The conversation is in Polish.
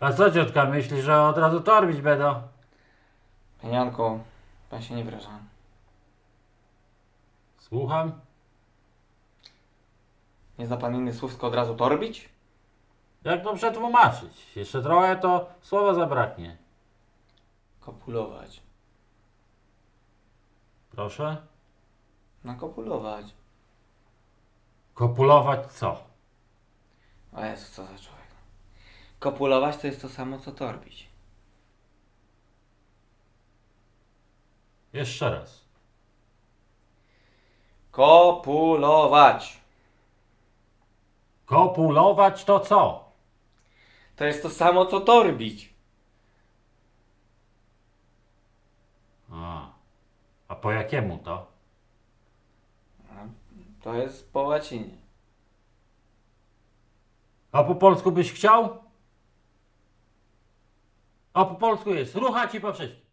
A co ciotka myśli, że od razu torbić będą? Panie Janku, pan się nie wraża. Słucham? Nie zna pan innych słów, tylko od razu torbić? Jak to przetłumaczyć? Jeszcze trochę to słowa zabraknie. Kopulować. Proszę? Nakopulować. Kopulować co? O Jezu, co za człowiek. Kopulować to jest to samo, co torbić. Jeszcze raz. Kopulować. Kopulować to co? To jest to samo, co torbić. A, a po jakiemu to? To jest po łacinie. A po polsku byś chciał? A po polsku jest ruchać i po wszystkim.